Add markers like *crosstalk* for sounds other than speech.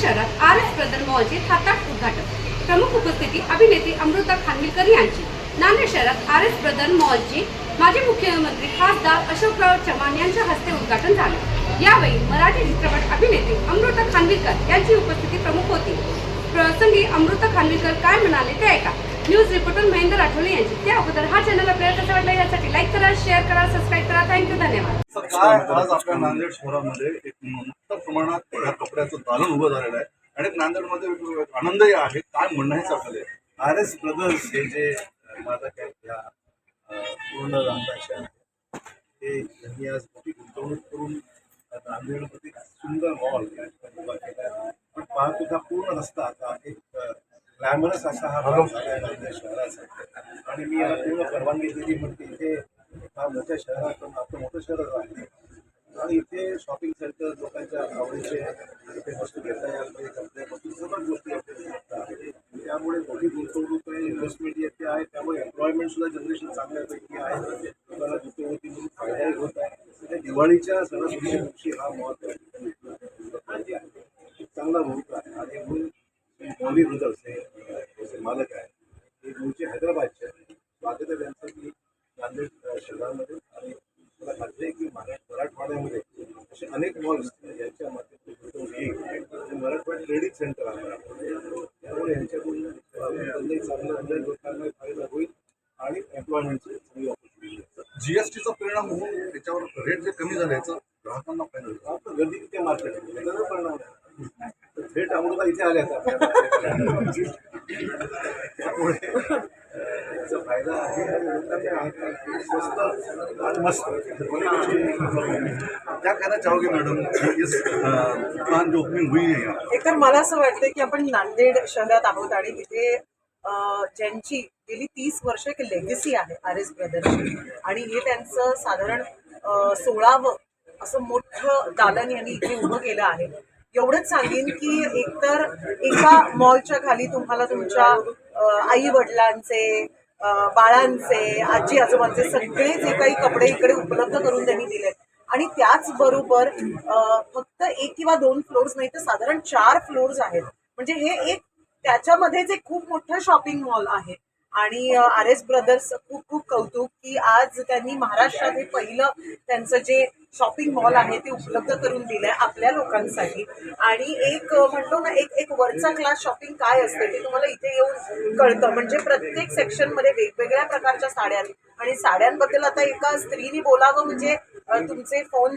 शहरात R S brother मॉलचे थाटात उद्घाटन प्रमुख उपस्थिती अभिनेत्री अमृता खानविलकर यांची. नांदेड शहरात आर एस ब्रदर मॉलचे माजी मुख्यमंत्री खासदार अशोकराव चव्हाण यांच्या हस्ते उद्घाटन झाले. यावेळी मराठी चित्रपट अभिनेत्री अमृता खानविलकर यांची उपस्थिती प्रमुख होती. प्रसंगी अमृता खानविलकर काय म्हणाले ते ऐका. न्यूज रिपोर्टर महेंद्र आठवले यांची. त्या अगोदर हा चॅनल आपल्याला कसा वाटला यासाठी लाईक करा शेअर करा सबस्क्राईब करा. थँक्यू धन्यवाद. आज आपल्या नांदेड शहरामध्ये एक मोठ्या प्रमाणात या कपड्याचं दालन उभं झालेलं आहे. आणि नांदेडमध्ये एक आनंदही आहे. काय म्हणणं हेच आपल्याला आर एस ब्रदर्स हे जे मालक आहेत या पूर्ण नांदेडच्या ते त्यांनी आज मोठी गुंतवणूक करून नांदेडमध्ये सुंदर मॉल उभा केला आहे. पण पाहतो पूर्ण रस्ता आता एक ग्लॅमरस असा हा भाग झाला आहे शहराचा आणि मी याला पूर्ण परवानगी दिली म्हणते इथे हा मोठ्या शहरात आपलं मोठं शहरच आहे. आणि इथे शॉपिंग सेंटर लोकांच्या आवडीचे इथे वस्तू घेता यायला पाहिजे कपडे वस्तू सर्वच गोष्टी आपल्याला आहेत त्यामुळे मोठी गुंतवणूक आहे इन्व्हेस्टमेंट येते आहे त्यामुळे एम्प्लॉयमेंट सुद्धा जनरेशन चांगल्यापैकी आहे. लोकांना गुंतवणुकीमधून फायदाही होत आहे. म्हणजे दिवाळीच्या सणासुदीच्या दिवशी हा त्या. एक चांगला मुहूर्त आहे. आणि म्हणून मालक आहे हे मूळचे हैदराबादचे आहे स्वागत आहे त्यांचं की नांदेड शहरामध्ये. आणि मला खात्री आहे की मराठवाड्यामध्ये असे अनेक मॉल असतील यांच्या माध्यमातून येईल मराठवाडा ट्रेडिंग सेंटर आहे. त्यामुळे यांच्याकडून अ, धंदे चांगलं म्हणजे लोकांना फायदा होईल आणि एम्प्लॉयमेंटची चांगली ऑपॉर्च्युनिटी जीएसटीचा परिणाम होऊन त्याच्यावर रेट जे कमी झाले याचा ग्राहकांना फायदा आपण गर्दी किती मार्केट त्याचा परिणाम थेट अमृता *laughs* इथे आल्या *laughs* आता त्यामुळे फायदा आहे आणि स्वस्त आणि मस्त. क्या कहना चाहोगे इस दुकान जो ओपनिंग हुई है यहाँ एकतर मला असं वाटतं की आपण नांदेड शहरात आहोत आणि तिथे ज्यांची गेली तीस वर्ष एक लेगसी आहे आर एस ब्रदरची आणि हे त्यांचं साधारण सोळावं असं मोठं दालन यांनी इथे उभं केलं आहे. एवढंच सांगेन की एकतर एका मॉलच्या खाली तुम्हाला तुमच्या आई वडिलांचे बाळांचे आजी आजोबांचे सगळे जे काही कपडे इकडे उपलब्ध करून त्यांनी दिलेत. आणि त्याचबरोबर फक्त एक किंवा दोन फ्लोर्स नाही तर साधारण चार फ्लोर्स आहेत. म्हणजे हे एक त्याच्यामध्येच एक खूप मोठं शॉपिंग मॉल आहे. आणि आर एस ब्रदर्स खूप खूप कौतुक की आज त्यांनी महाराष्ट्रात हे पहिलं त्यांचं जे शॉपिंग मॉल आहे ते उपलब्ध करून दिलं आहे आपल्या लोकांसाठी. आणि एक म्हणतो ना एक एक वरचा क्लास शॉपिंग काय असते ते तुम्हाला इथे येऊन कळतं. म्हणजे प्रत्येक सेक्शनमध्ये वेगवेगळ्या प्रकारच्या साड्या आणि साड्यांबद्दल आता एका स्त्रीने बोलावं म्हणजे तुमचे फोन